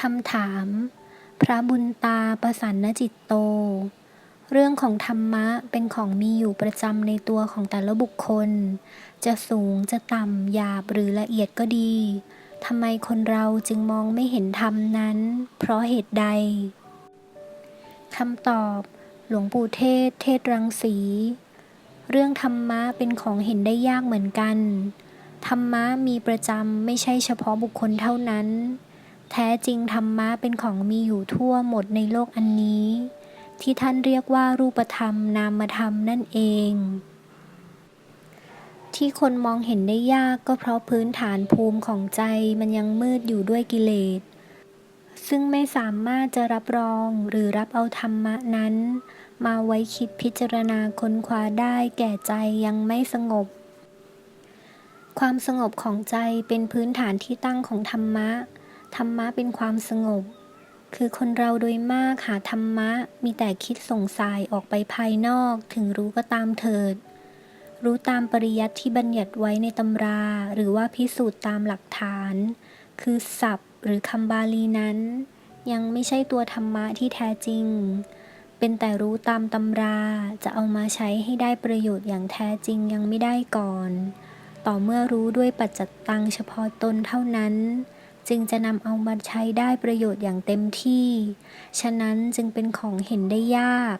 คำถาม พระบุญตาประสันนจิตโต เรื่องของธรรมะเป็นของมีอยู่ประจำในตัวของแต่ละบุคคล จะสูงจะต่ำหยาบหรือละเอียดก็ดีทำไมคนเราจึงมองไม่เห็นธรรมนั้น เพราะเหตุใดคำตอบ หลวงปู่เทศ เทศรังสี เรื่องธรรมะเป็นของเห็นได้ยากเหมือนกัน ธรรมะมีประจำไม่ใช่เฉพาะบุคคลเท่านั้น ท้จริงธรรมะเป็นของมีอยู่ทั่วหมดในโลกอันนี้ ที่ท่านเรียกว่ารูปธรรมนามธรรมนั่นเอง ที่คนมองเห็นได้ยากก็เพราะพื้นฐานภูมิของใจมันยังมืดอยู่ด้วยกิเลส ซึ่งไม่สามารถจะรับรองหรือรับเอาธรรมะนั้น มาไว้คิดพิจารณาค้นคว้าได้แก่ใจยังไม่สงบความสงบของใจเป็นพื้นฐานที่ตั้งของธรรมะ ธรรมะเป็นความสงบ คือคนเราโดยมากหาธรรมะมีแต่คิดส่งสายออกไปภายนอกถึงรู้ก็ตามเถิด รู้ตามปริยัติที่บัญญัติไว้ในตำรา หรือว่าพิสูจน์ตามหลักฐาน คือศัพท์หรือคำบาลีนั้น ยังไม่ใช่ตัวธรรมะที่แท้จริง เป็นแต่รู้ตามตำราจะเอามาใช้ให้ได้ประโยชน์อย่างแท้จริงยังไม่ได้ก่อน ต่อเมื่อรู้ด้วยปัจจัตตังเฉพาะตนเท่านั้น จึงจะนำเอามาใช้ได้ประโยชน์อย่างเต็มที่ ฉะนั้นจึงเป็นของเห็นได้ยาก